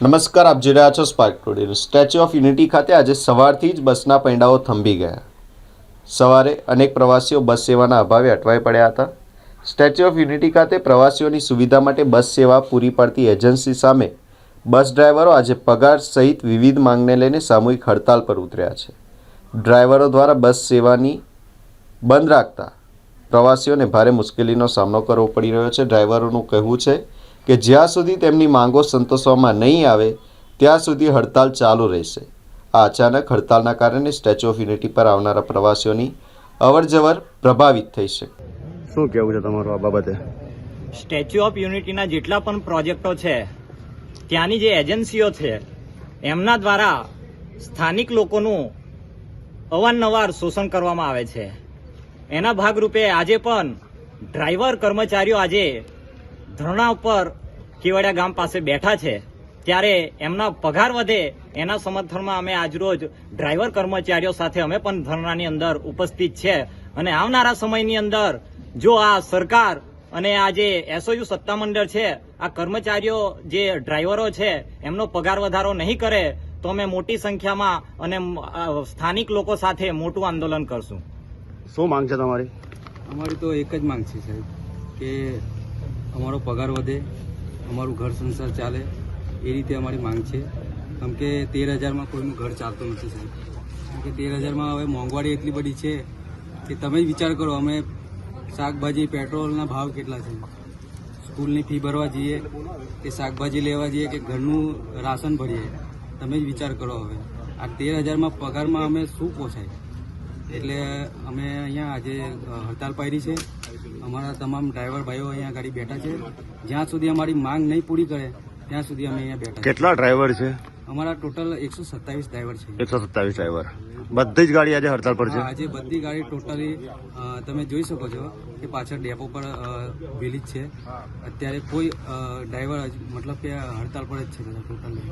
નમસ્કાર, આપ જોઈ રહ્યા છો Spark Today Statue of Unity ખાતે આજે સવારથી જ બસના પૈંડાઓ થંભી ગયા. સવારે અનેક પ્રવાસીઓ બસ સેવાના અભાવે અટવાઈ પડ્યા હતા. સ્ટેચ્યુ ઓફ યુનિટી ખાતે પ્રવાસીઓની સુવિધા માટે બસ સેવા પૂરી પાડતી એજન્સી સામે બસ ડ્રાઈવરો આજે પગાર સહિત વિવિધ માંગને લઈને સામૂહિક હડતાલ પર ઉતર્યા છે. ડ્રાઈવરો દ્વારા બસ સેવાની બંધ રાખતા પ્રવાસીઓને ભારે મુશ્કેલીનો સામનો કરવો પડી રહ્યો છે. ડ્રાઈવરોનું કહેવું છે કે જ્યાં સુધી તેમની માંગો સંતોષવામાં નહીં આવે ત્યાં સુધી હડતાલ ચાલુ રહેશે. આ અચાનક હડતાલના કારણે સ્ટેચ્યુ ઓફ યુનિટી પર આવનારા પ્રવાસીઓની અવરજવર પ્રભાવિત થઈ છે. શું કહેવું છે તમારું આ બાબતે? સ્ટેચ્યુ ઓફ યુનિટીના જેટલા પણ પ્રોજેક્ટો છે ત્યાંની જે એજન્સીઓ છે એમના દ્વારા સ્થાનિક લોકોનું અવારનવાર શોષણ કરવામાં આવે છે. એના ભાગરૂપે આજે પણ ડ્રાઈવર કર્મચારીઓ આજે ધરણા ઉપર કેવડિયા ગામ પાસે બેઠા છે ત્યારે એમના પગાર વધે એના સમર્થનમાં અમે આજરોજ ડ્રાઈવર કર્મચારીઓ સાથે અમે પણ ધરણાની અંદર ઉપસ્થિત છે. અને આવનારા સમયની અંદર જો આ સરકાર અને આ જે એસઓયુ સત્તામંડળ છે આ કર્મચારીઓ જે ડ્રાઈવરો છે એમનો પગાર વધારો નહીં કરે તો અમે મોટી સંખ્યામાં અને સ્થાનિક લોકો સાથે મોટું આંદોલન કરશું. શું માંગ છે તમારી? અમારી તો એક જ માંગ છે સાહેબ કે અમારો પગાર વધે, અમારું ઘર સંસાર ચાલે, એ રીતે અમારી માંગ છે. કેમ કે તેર હજારમાં કોઈનું ઘર ચાલતું નથી સાહેબ. કારણ કે તેર હજારમાં હવે મોંઘવારી એટલી બધી છે કે તમે જ વિચાર કરો, અમે શાકભાજી, પેટ્રોલના ભાવ કેટલા છે? સ્કૂલની ફી ભરવા જઈએ કે શાકભાજી લેવા જઈએ કે ઘરનું રાશન ભરીએ? તમે જ વિચાર કરો હવે. આ તેર હજારમાં પગારમાં અમે શું પોસાય? એટલે અમે અહીંયા આજે હડતાલ પાડી છે. અમારા તમામ ડ્રાઈવર ભાઈઓ અહીંયા ગાડી બેઠા છે. જ્યાં સુધી અમારી માંગ નહીં પૂરી કરે ત્યાં સુધી અમે અહીંયા બેઠા કેટલા ડ્રાઈવર છે? અમારા ટોટલ એકસો સત્તાવીસ ડ્રાઈવર છે. એકસો સત્તાવીસ ડ્રાઈવર. બધી જ ગાડી આજે હડતાલ પર છે? આજે બધી ગાડી ટોટલી તમે જોઈ શકો છો કે પાછળ ડેપો પર વિલીજ છે. અત્યારે કોઈ ડ્રાઈવર મતલબ કે હડતાલ પર જ છે બધા ટોટલી.